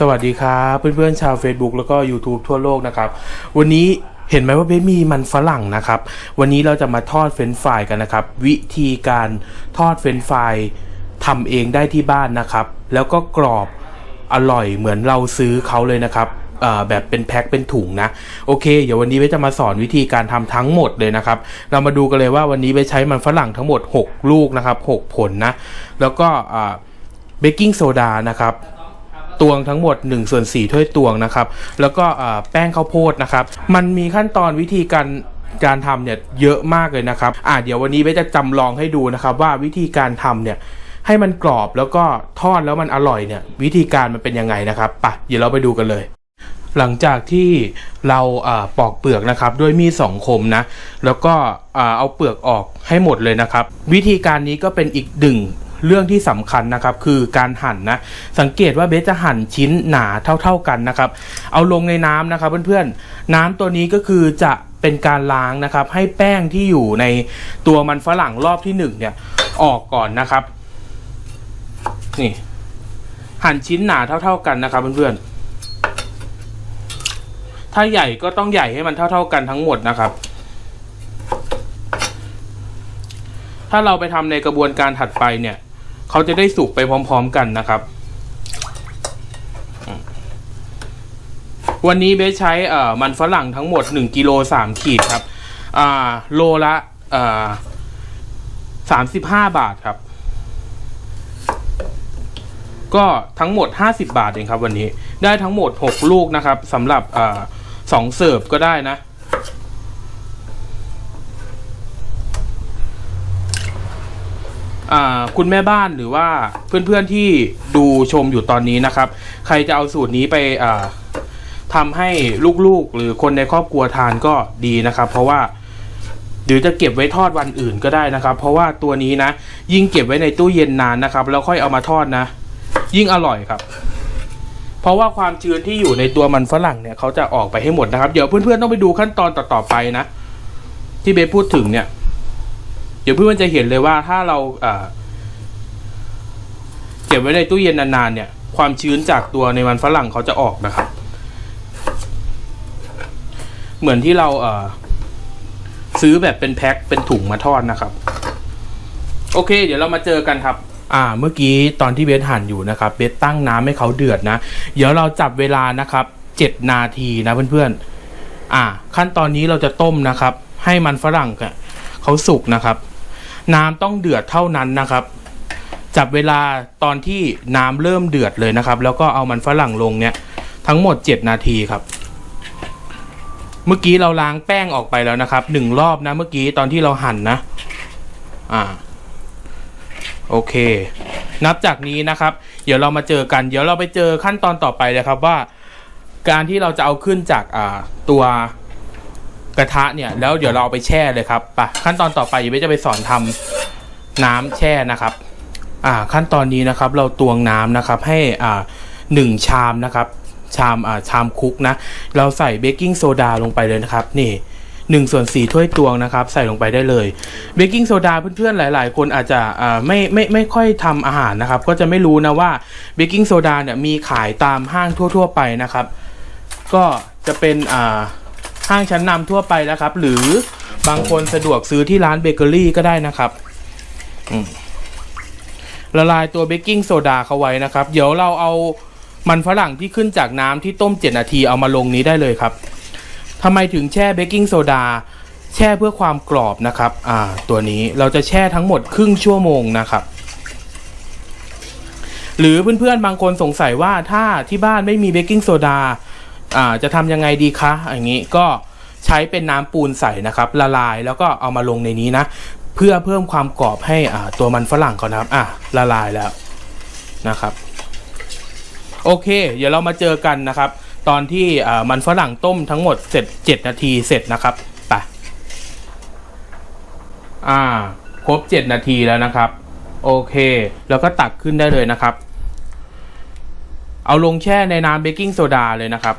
สวัสดีครับเพื่อนๆชาว Facebook แล้วก็ YouTube ทั่วโลกนะครับ วันนี้เห็นไหมว่าเบสมีมันฝรั่งนะครับ วันนี้เราจะมาทอดเฟรนฟรายกันนะครับ วิธีการทอดเฟรนฟรายทำเองได้ที่บ้านนะครับ แล้วก็กรอบอร่อยเหมือนเราซื้อเขาเลยนะครับแบบเป็นแพ็คเป็นถุงนะ โอเค เดี๋ยววันนี้เบสจะมาสอนวิธีการทำทั้งหมดเลยนะครับ เรามาดูกันเลยว่าวันนี้เบสใช้มันฝรั่งทั้งหมด 6 ลูกนะครับ 6 ผลนะ แล้วก็เบกกิ้งโซดานะครับ ตวงทั้งหมด1ส่วน4ถ้วยตวงนะครับ แล้วก็แป้งข้าวโพดนะครับ มันมีขั้นตอนวิธีการการทำเนี่ยเยอะมากเลยนะครับ อ่าเดี๋ยววันนี้เบจะจำลองให้ดูนะครับว่าวิธีการทำเนี่ยให้มันกรอบแล้วก็ทอดแล้วมันอร่อยเนี่ยวิธีการมันเป็นยังไงนะครับปะเดี๋ยวเราไปดูกันเลย หลังจากที่เราปอกเปลือกนะครับด้วยมีดสองคมนะ แล้วก็เอาเปลือกออกให้หมดเลยนะครับ วิธีการนี้ก็เป็นอีกหนึ่ง เรื่องที่สำคัญนะครับคือการหั่นนะสังเกตว่าเบสจะหั่นชิ้นหนาเท่า ๆกันนะครับ เอาลงในน้ำนะครับเพื่อนๆน้ำตัวนี้ก็คือจะเป็นการล้างนะครับ ให้แป้งที่อยู่ในตัวมันฝรั่งรอบที่หนึ่งเนี่ยออกก่อนนะครับนี่หั่นชิ้นหนาเท่า ๆกันนะครับเพื่อนๆถ้าใหญ่ก็ต้องใหญ่ให้มันเท่า ๆกันทั้งหมดนะครับถ้าเราไปทำในกระบวนการถัดไปเนี่ย เขาจะได้สุกไปพร้อม ๆ กันนะครับ วันนี้เบสใช้เอ่อมันฝรั่งทั้งหมด1กิโล3ขีดครับ อ่า โลละเอ่อ35บาทครับ ก็ทั้งหมด50บาทเองครับ วันนี้ได้ทั้งหมด6ลูกนะครับสำหรับอ่าสองเสิร์ฟก็ได้นะ อ่า คุณแม่บ้านหรือว่าเพื่อนๆที่ดูชมอยู่ตอนนี้นะครับ ใครจะเอาสูตรนี้ไปอ่าทำให้ลูกๆ หรือคนในครอบครัวทานก็ดีนะครับ เพราะว่าหรือจะเก็บไว้ทอดวันอื่นก็ได้นะครับ เพราะว่าตัวนี้นะ ยิ่งเก็บไว้ในตู้เย็นนานนะครับ แล้วค่อยเอามาทอดนะ ยิ่งอร่อยครับ เพราะว่าความชื้นที่อยู่ในตัวมันฝรั่งเนี่ยเขาจะออกไปให้หมดนะครับ เดี๋ยวเพื่อนๆต้องไปดูขั้นตอนต่อๆไปนะ ที่เบสพูดถึงเนี่ย เดี๋ยวเพื่อนๆจะเห็นเลยว่าถ้าเราเก็บไว้ในตู้เย็นนานๆเนี่ย ความชื้นจากตัวในมันฝรั่งเขาจะออกนะครับ เหมือนที่เราเซื้อแบบเป็นแพ็คเป็นถุงมาทอดนะครับ โอเค เดี๋ยวเรามาเจอกันครับอ่าเมื่อกี้ตอนที่เบสหั่นอยู่นะครับเบสตั้งน้ำให้เขาเดือดนะ เดี๋ยวเราจับเวลานะครับเจ็ดนาทีนะเพื่อนๆอ่า ขั้นตอนนี้เราจะต้มนะครับ ให้มันฝรั่งเขาสุกนะครับ น้ำต้องเดือดเท่านั้นนะครับ จับเวลาตอนที่น้ำเริ่มเดือดเลยนะครับ แล้วก็เอามันฝรั่งลงเนี่ยทั้งหมด 7 นาทีครับ เมื่อกี้เราล้างแป้งออกไปแล้วนะครับหนึ่งรอบนะเมื่อกี้ตอนที่เราหั่นนะ อ่า โอเค นับจากนี้นะครับ เดี๋ยวเรามาเจอกัน เดี๋ยวเราไปเจอขั้นตอนต่อไปเลยครับว่า การที่เราจะเอาขึ้นจากอ่าตัว กระทะเนี่ยแล้วเดี๋ยวเราเอาไปแช่เลยครับไปขั้นตอนต่อไปเดี๋ยวเบจะไปสอนทำน้ำแช่นะครับ อ่าขั้นตอนนี้นะครับ เราตวงน้ำนะครับ ให้อ่าหนึ่งชามนะครับ ชามอ่าชามคุกนะ เราใส่เบกกิ้งโซดาลงไปเลยนะครับ นี่หนึ่งส่วนสี่ถ้วยตวงนะครับ ใส่ลงไปได้เลยเบกกิ้งโซดาเพื่อนๆหลาย ๆ คนอาจจะอ่าไม่ไม่ไม่ค่อยทำอาหารนะครับ ก็จะไม่รู้นะว่าเบกกิ้งโซดาเนี่ยมีขายตามห้างทั่ว ๆ ไปนะครับ ก็จะเป็นอ่า ห้างชั้นนำทั่วไปนะครับ หรือบางคนสะดวกซื้อที่ร้านเบเกอรี่ก็ได้นะครับละลายตัวเบกกิ้งโซดาเข้าไว้นะครับ เดี๋ยวเราเอามันฝรั่งที่ขึ้นจากน้ำที่ต้ม 7 นาทีเอามาลงนี้ได้เลยครับทำไมถึงแช่เบกกิ้งโซดาแช่เพื่อความกรอบนะครับ อ่า ตัวนี้เราจะแช่ทั้งหมดครึ่งชั่วโมงนะครับ หรือเพื่อนๆบางคนสงสัยว่าถ้าที่บ้านไม่มีเบกกิ้งโซดา อ่าจะทำยังไงดีคะอย่างนี้ก็ใช้เป็นน้ำปูนใส่นะครับ ละลายแล้วก็เอามาลงในนี้นะ เพื่อเพิ่มความกรอบให้อ่าตัวมันฝรั่งก่อนนะครับอะละลายแล้วนะครับ โอเค เดี๋ยวเรามาเจอกันนะครับ ตอนที่อ่ามันฝรั่งต้มทั้งหมดเสร็จ 7 นาทีเสร็จนะครับไปอ่าครบ 7 นาทีแล้วนะครับ โอเคแล้วก็ตักขึ้นได้เลยนะครับ เอาลงแช่ในน้ำเบกกิ้งโซดาเลยนะครับ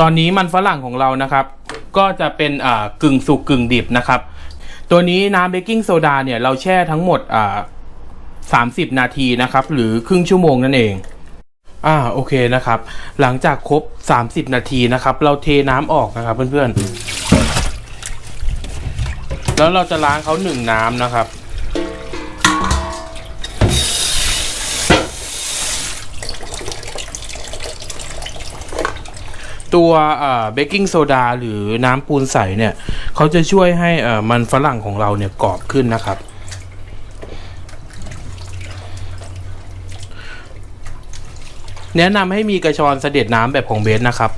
ตอนนี้มันฝรั่งของเรานะครับ ก็จะเป็นอ่ากึ่งสุกกึ่งดิบนะครับ ตัวนี้น้ำเบกกิ้งโซดาเนี่ยเราแช่ทั้งหมดอ่า30นาทีนะครับ หรือครึ่งชั่วโมงนั่นเองอ่าโอเคนะครับ หลังจากครบ 30 นาทีนะครับ เราเทน้ำออกนะครับเพื่อนๆ แล้วเราจะล้างเขาหนึ่งน้ำนะครับ ตัวเบกกิ้งโซดาหรือน้ำปูนใสเนี่ยเขาจะช่วยให้มันฝรั่งของเราเนี่ยกรอบขึ้นนะครับ แนะนำให้มีกระชอนเสด็จน้ำแบบของเบสนะครับ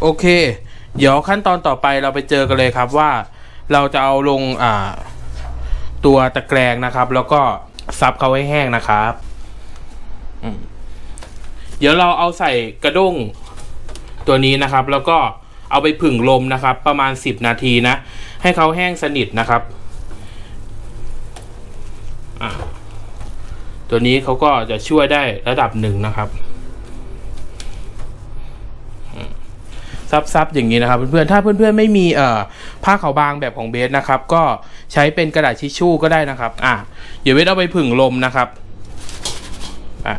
โอเค เดี๋ยวขั้นตอนต่อไปเราไปเจอกันเลยครับว่าเราจะเอาลงาตัวตะแกรงนะครับ แล้วก็ซับเขาให้แห้งนะครับ เดี๋ยวเราเอาใส่กระด้ง ตัวนี้นะครับ แล้วก็เอาไปผึ่งลมนะครับ ประมาณ 10 นาทีนะ ให้เขาแห้งสนิทนะครับตัวนี้เขาก็จะช่วยได้ระดับหนึ่งนะครับอืมซับๆอย่างนี้นะครับเพื่อนๆถ้าเพื่อนๆไม่มีเอ่อผ้าขาวบางแบบของเบสนะครับ ก็ใช้เป็นกระดาษทิชชู่ก็ได้นะครับ อะเดี๋ยวเบสเอาไปผึ่งลมนะครับอะ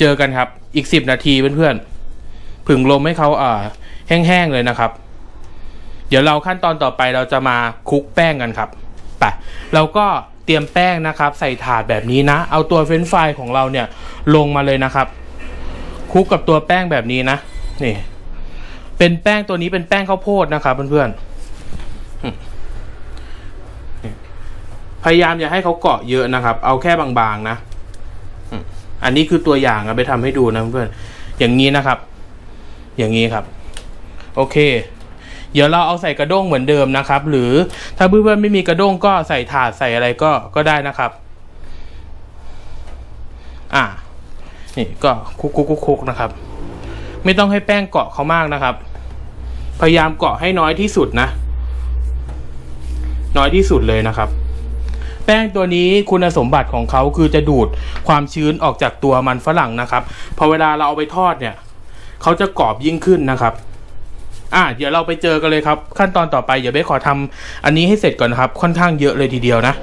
เจอกันครับ อีกสิบนาทีเพื่อนๆ ผึ่งลมให้เขาเอ่อแห้งๆเลยนะครับ เดี๋ยวเราขั้นตอนต่อไปเราจะมาคลุกแป้งกันครับไปเราก็เตรียมแป้งนะครับ ใส่ถาดแบบนี้นะ เอาตัวเฟรนฟรายของเราเนี่ยลงมาเลยนะครับคลุกกับตัวแป้งแบบนี้นะนี่ เป็นแป้งตัวนี้เป็นแป้งข้าวโพดนะครับเพื่อนๆพยายามอย่าให้เขาเกาะเยอะนะครับ เอาแค่บางๆนะ อันนี้คือตัวอย่างเอาไปทำให้ดูนะเพื่อนอย่างนี้นะครับ อย่างนี้ครับ โอเค เดี๋ยวเราเอาใส่กระด้งเหมือนเดิมนะครับ หรือถ้าเพื่อนๆไม่มีกระด้งก็ใส่ถาดใส่อะไรก็ก็ได้นะครับ อ่า นี่ก็คุกคุกคุกคุกนะครับ ไม่ต้องให้แป้งเกาะเขามากนะครับ พยายามเกาะให้น้อยที่สุดนะ น้อยที่สุดเลยนะครับ แป้งตัวนี้คุณสมบัติของเขาคือจะดูดความชื้นออกจากตัวมันฝรั่งนะครับ พอเวลาเราเอาไปทอดเนี่ยเขาจะกรอบยิ่งขึ้นนะครับ อะเดี๋ยวเราไปเจอกันเลยครับ ขั้นตอนต่อไปเดี๋ยวเบสขอทำอันนี้ให้เสร็จก่อนนะครับ ค่อนข้างเยอะเลยทีเดียวนะ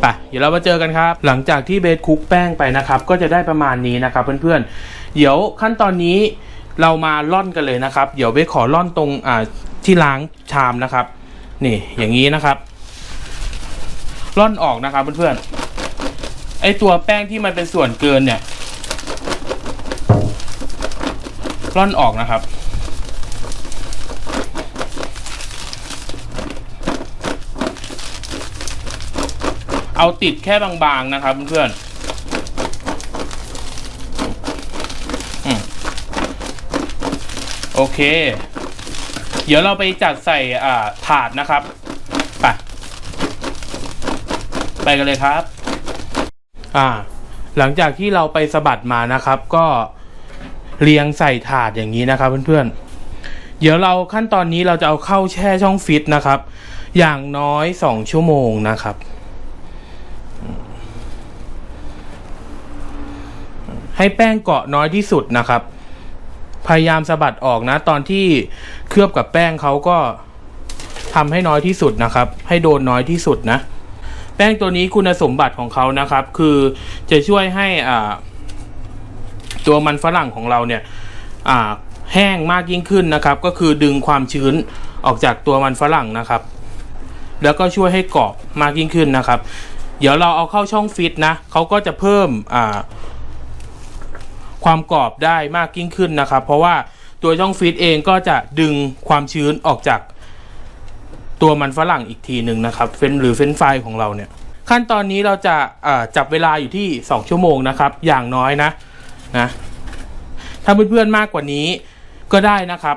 ไปเดี๋ยวเรามาเจอกันครับ หลังจากที่เบสคุกแป้งไปนะครับ ก็จะได้ประมาณนี้นะครับเพื่อนๆ เดี๋ยวขั้นตอนนี้เรามาล่อนกันเลยนะครับ เดี๋ยวเบสขอล่อนตรงอ่าที่ล้างชามนะครับ นี่อย่างนี้นะครับ ล่อนออกนะครับเพื่อนๆ ไอตัวแป้งที่มันเป็นส่วนเกินเนี่ยล่อนออกนะครับ เอาติดแค่บางๆนะครับเพื่อนๆโอเค เดี๋ยวเราไปจัดใส่ถาดนะครับ ไปกันเลยครับ อ่า หลังจากที่เราไปสะบัดมานะครับ ก็เรียงใส่ถาดอย่างนี้นะครับ เพื่อนๆ เดี๋ยวเราขั้นตอนนี้เราจะเอาเข้าแช่ช่องฟิตนะครับ อย่างน้อยสองชั่วโมงนะครับ ให้แป้งเกาะน้อยที่สุดนะครับ พยายามสะบัดออกนะ ตอนที่เคลือบกับแป้งเขาก็ทำให้น้อยที่สุดนะครับ ให้โดนน้อยที่สุดนะ แป้งตัวนี้คุณสมบัติของเขานะครับ คือจะช่วยให้อ่าตัวมันฝรั่งของเราเนี่ยอ่าแห้งมากยิ่งขึ้นนะครับ ก็คือดึงความชื้นออกจากตัวมันฝรั่งนะครับ แล้วก็ช่วยให้กรอบมากยิ่งขึ้นนะครับ เดี๋ยวเราเอาเข้าช่องฟิตนะเขาก็จะเพิ่มอ่าความกรอบได้มากยิ่งขึ้นนะครับ เพราะว่าตัวช่องฟิตเองก็จะดึงความชื้นออกจาก ตัวมันฝรั่งอีกทีหนึ่งนะครับเฟนหรือเฟนช์ฟของเราเนี่ย ขั้นตอนนี้เราจะจับเวลาอยู่ที่ 2 ชั่วโมงนะครับ อย่างน้อยนะนะถ้าเพื่อนๆมากกว่านี้ก็ได้นะครับ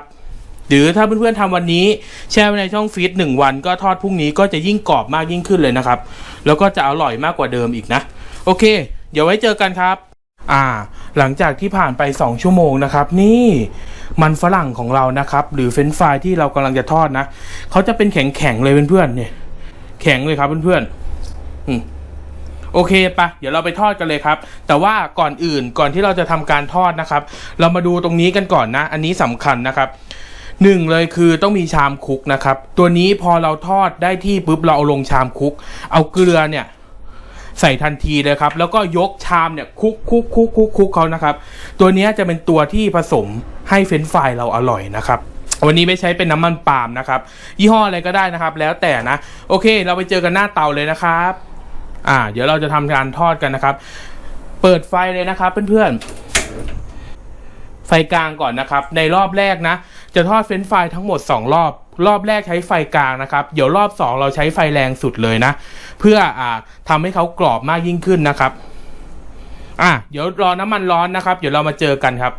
หรือถ้าเพื่อนๆทำวันนี้ แช่ไว้ในช่องฟรีซหนึ่งวันก็ทอดพรุ่งนี้ก็จะยิ่งกรอบมากยิ่งขึ้นเลยนะครับ แล้วก็จะอร่อยมากกว่าเดิมอีกนะ โอเค เดี๋ยวไว้เจอกันครับ อ่า หลังจากที่ผ่านไป 2 ชั่วโมงนะครับ นี่ มันฝรั่งของเรานะครับ หรือเฟรนฟรายที่เรากำลังจะทอดนะเขาจะเป็นแข็งๆเลยเพื่อนๆเนี่ย แข็งเลยครับเพื่อนๆอืมโอเคปะเดี๋ยวเราไปทอดกันเลยครับ แต่ว่าก่อนอื่นก่อนที่เราจะทำการทอดนะครับ เรามาดูตรงนี้กันก่อนนะ อันนี้สำคัญนะครับหนึ่งเลยคือต้องมีชามคุกนะครับ ตัวนี้พอเราทอดได้ที่ปุ๊บเราเอาลงชามคุก เอาเกลือเนี่ย ใส่ทันทีเลยครับ แล้วก็ยกชามเนี่ยคุกคุกคุกคุกคุกเขานะครับ ตัวนี้จะเป็นตัวที่ผสมให้เฟรนฟรายเราอร่อยนะครับวันนี้ไม่ใช้เป็นน้ำมันปาล์มนะครับ ยี่ห้ออะไรก็ได้นะครับ แล้วแต่นะ โอเค เราไปเจอกันหน้าเตาเลยนะครับ อ่า เดี๋ยวเราจะทำการทอดกันนะครับ เปิดไฟเลยนะครับ เพื่อนๆ ไฟกลางก่อนนะครับ ในรอบแรกนะ จะทอดเฟรนฟรายทั้งหมด 2 รอบ รอบแรกใช้ไฟกลางนะครับ เดี๋ยวรอบ 2 เราใช้ไฟแรงสุดเลยนะ เพื่ออ่าทำให้เขากรอบมากยิ่งขึ้นนะครับ อะเดี๋ยวรอน้ำมันร้อนนะครับ เดี๋ยวเรามาเจอกันครับ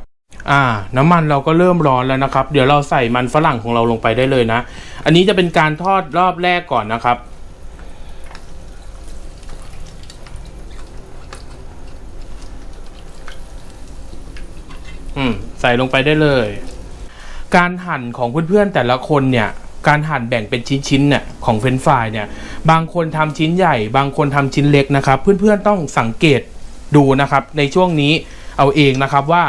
อ่า น้ำมันเราก็เริ่มร้อนแล้วนะครับ เดี๋ยวเราใส่มันฝรั่งของเราลงไปได้เลยนะ อันนี้จะเป็นการทอดรอบแรกก่อนนะครับอืมใส่ลงไปได้เลย การหั่นของเพื่อนๆแต่ละคนเนี่ยการหั่นแบ่งเป็นชิ้นๆเนี่ยของเฟรนฟรายเนี่ยบางคนทำชิ้นใหญ่ บางคนทำชิ้นเล็กนะครับ เพื่อนๆต้องสังเกตดูนะครับ ในช่วงนี้เอาเองนะครับว่า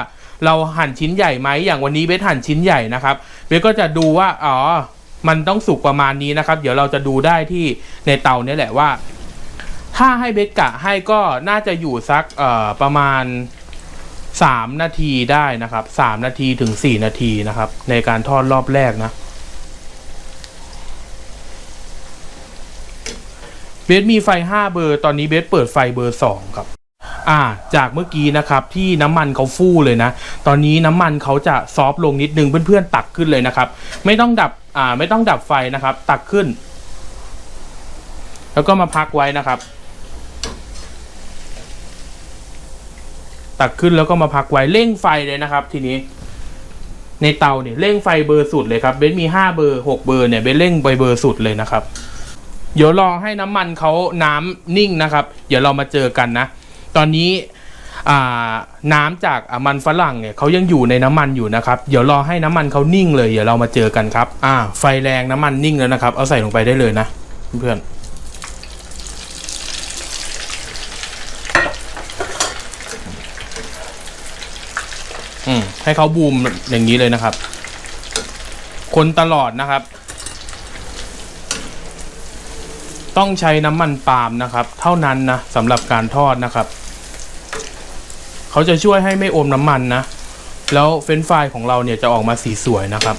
เราหั่นชิ้นใหญ่ไหมอย่างวันนี้เบสหั่นชิ้นใหญ่นะครับเบสก็จะดูว่าอ๋อมันต้องสุกประมาณนี้นะครับ เดี๋ยวเราจะดูได้ที่ในเตาเนี่ยแหละว่า ถ้าให้เบสกะให้ก็น่าจะอยู่สักประมาณ สามนาทีได้นะครับสามนาทีถึงสี่นาทีนะครับ ในการทอดรอบแรกนะเบสมีไฟห้าเบอร์ตอนนี้เบสเปิดไฟเบอร์สองครับ อ่า จากเมื่อกี้นะครับที่น้ำมันเขาฟู่เลยนะ ตอนนี้น้ำมันเขาจะซอฟลงนิดนึงเพื่อนๆตักขึ้นเลยนะครับ ไม่ต้องดับ อ่า ไม่ต้องดับไฟนะครับ ตักขึ้น แล้วก็มาพักไว้นะครับ ตักขึ้นแล้วก็มาพักไว้เร่งไฟเลยนะครับ ทีนี้ ในเตาเนี่ยเร่งไฟเบอร์สุดเลยครับเบนมีห้าเบอร์หกเบอร์เนี่ยเบนเร่งไปเบอร์สุดเลยนะครับ เดี๋ยวรอให้น้ำมันเขาน้ำนิ่งนะครับ เดี๋ยวเรามาเจอกันนะ ตอนนี้น้ำจากมันฝรั่งเนี่ยเขายังอยู่ในน้ำมันอยู่นะครับ เดี๋ยวรอให้น้ำมันเขานิ่งเลย เดี๋ยวเรามาเจอกันครับ อ่า ไฟแรงน้ำมันนิ่งแล้วนะครับ เอาใส่ลงไปได้เลยนะเพื่อน ให้เขาบูมอย่างนี้เลยนะครับ คนตลอดนะครับ ต้องใช้น้ำมันปาล์มนะครับ เท่านั้นนะสำหรับการทอดนะครับ เขาจะช่วยให้ไม่อมน้ำมันนะ แล้วเฟรนฟรายของเราเนี่ยจะออกมาสีสวยนะครับ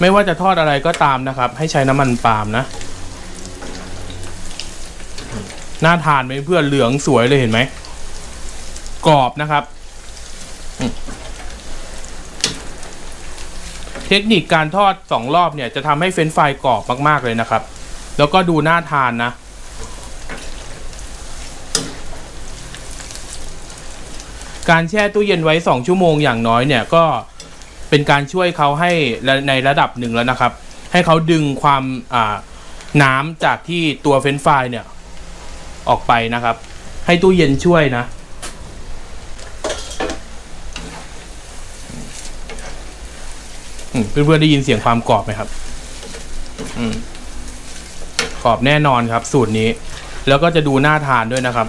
ไม่ว่าจะทอดอะไรก็ตามนะครับ ให้ใช้น้ำมันปาล์มนะน่าทานไหมเพื่อนเหลืองสวยเลยเห็นไหมกรอบนะครับ เทคนิคการทอดสองรอบเนี่ยจะทำให้เฟรนช์ฟรายกรอบมากๆเลยนะครับ แล้วก็ดูน่าทานนะ การแช่ตู้เย็นไว้ 2 ชั่วโมงอย่างน้อยเนี่ยก็เป็นการช่วยเขาให้ในระดับหนึ่งแล้วนะครับ ให้เขาดึงความน้ำจากที่ตัวเฟรนช์ฟรายเนี่ยออกไปนะครับ ให้ตู้เย็นช่วยนะ อืม เพื่อนๆได้ยินเสียงความกรอบไหมครับ อืมกรอบแน่นอนครับ สูตรนี้ แล้วก็จะดูน่าทานด้วยนะครับ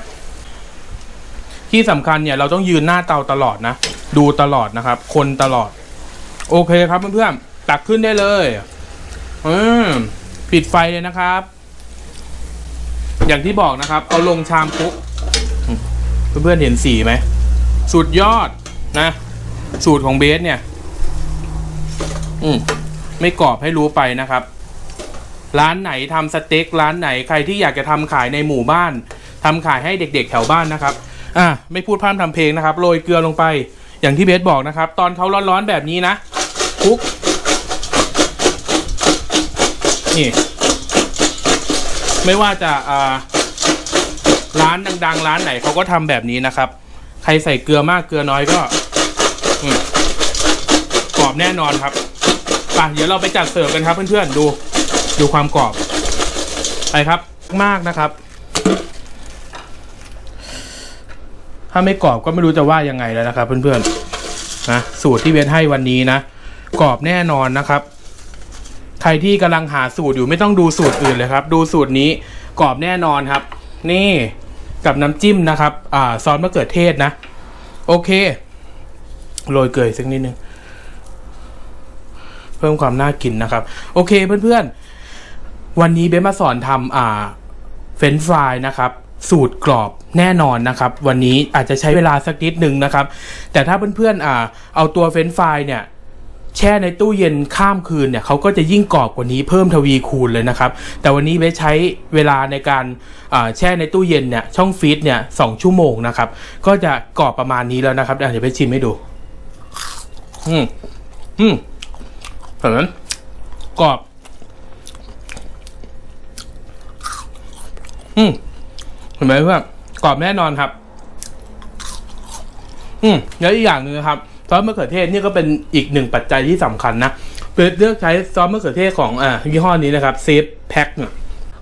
ที่สำคัญเนี่ย เราต้องยืนหน้าเตาตลอดนะ ดูตลอดนะครับ คนตลอด โอเคครับเพื่อนๆตักขึ้นได้เลยอืมปิดไฟเลยนะครับ อย่างที่บอกนะครับ เอาลงชามปุ๊บเพื่อนๆเห็นสีไหมสุดยอดนะ สูตรของเบสเนี่ย อืมไม่กรอบให้รู้ไปนะครับ ร้านไหนทำสเต็กร้านไหนใครที่อยากจะทำขายในหมู่บ้านทำขายให้เด็ก ๆ แถวบ้านนะครับ อะไม่พูดพร่ำทำเพลงนะครับโรยเกลือลงไป อย่างที่เบสบอกนะครับ ตอนเขาร้อนๆแบบนี้นะคุกนี่ไม่ว่าจะอ่าร้านดัง ๆ ร้านไหนเขาก็ทำแบบนี้นะครับ ใครใส่เกลือมากเกลือน้อยก็กรอบแน่นอนครับ ป่ะเดี๋ยวเราไปจัดเสิร์ฟกันครับเพื่อนๆดูดูความกรอบไปครับมากนะครับ ถ้าไม่กรอบก็ไม่รู้จะว่ายังไงแล้วนะครับ เพื่อนๆนะสูตรที่เวทให้วันนี้นะกรอบแน่นอนนะครับ ใครที่กำลังหาสูตรอยู่ไม่ต้องดูสูตรอื่นเลยครับ ดูสูตรนี้กรอบแน่นอนครับ นี่กับน้ำจิ้มนะครับ อ่าซอสมะเขือเทศนะ โอเคโรยเกลือสักนิดนึง เพิ่มความน่ากินนะครับ โอเคเพื่อนๆ วันนี้เบสมาสอนทำอ่าเฟรนฟรายนะครับสูตรกรอบแน่นอนนะครับ วันนี้อาจจะใช้เวลาสักนิดหนึ่งนะครับ แต่ถ้าเพื่อนๆอ่าเอาตัวเฟรนฟรายเนี่ยแช่ในตู้เย็นข้ามคืนเนี่ยเขาก็จะยิ่งกรอบกว่านี้เพิ่มทวีคูณเลยนะครับ แต่วันนี้เบสใช้เวลาในการแช่ในตู้เย็นเนี่ยช่องฟรีซเนี่ยสองชั่วโมงนะครับ ก็จะกรอบประมาณนี้แล้วนะครับเดี๋ยวเบสชิมให้ดู อืมอืม เห็นไหมกรอบ อืมเห็นไหมเพื่อนกรอบแน่นอนครับ อืมแล้วอีกอย่างหนึ่งนะครับซอสมะเขือเทศนี่ก็เป็นอีกหนึ่งปัจจัยที่สำคัญนะเบสเลือกใช้ซอสมะเขือเทศของอ่ายี่ห้อนี้นะครับเซฟแพ็คเนี่ย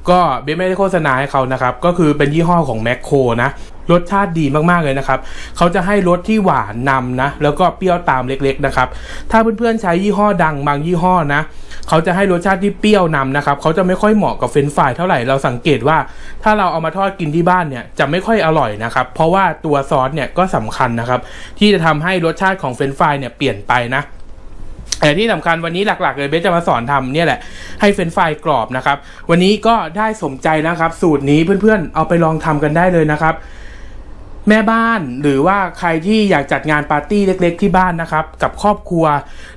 ก็เบไม่ได้โฆษณาให้เขานะครับ ก็คือเป็นยี่ห้อของแมคโครนะ รสชาติดีมากๆเลยนะครับเขาจะให้รสที่หวานนำนะแล้วก็เปรี้ยวตามเล็กๆนะครับถ้าเพื่อนๆใช้ยี่ห้อดังบางยี่ห้อนะเขาจะให้รสชาติที่เปรี้ยวนำนะครับเขาจะไม่ค่อยเหมาะกับเฟรนฟรายเท่าไหร่เราสังเกตว่า ถ้าเราเอามาทอดกินที่บ้านเนี่ยจะไม่ค่อยอร่อยนะครับเพราะว่าตัวซอสเนี่ยก็สำคัญนะครับที่จะทำให้รสชาติของเฟรนฟรายเนี่ยเปลี่ยนไปนะแต่ที่สำคัญวันนี้หลักๆเลยเบสจะมาสอนทำเนี่ยแหละให้เฟรนฟรายกรอบนะครับ วันนี้ก็ได้สมใจนะครับ สูตรนี้เพื่อนๆ เอาไปลองทำกันได้เลยนะครับ แม่บ้านหรือว่าใครที่อยากจัดงานปาร์ตี้เล็ก ๆ ที่บ้านนะครับ กับครอบครัว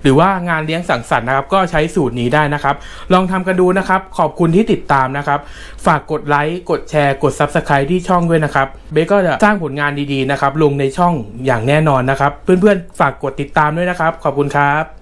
หรือว่างานเลี้ยงสังสรรค์นะครับ ก็ใช้สูตรนี้ได้นะครับ ลองทำกันดูนะครับ ขอบคุณที่ติดตามนะครับ ฝากกดไลค์กดแชร์กด Subscribe ที่ช่องด้วยนะครับเบก็จะสร้างผลงานดีๆนะครับลงในช่องอย่างแน่นอนนะครับ เพื่อนๆฝากกดติดตามด้วยนะครับ ขอบคุณครับ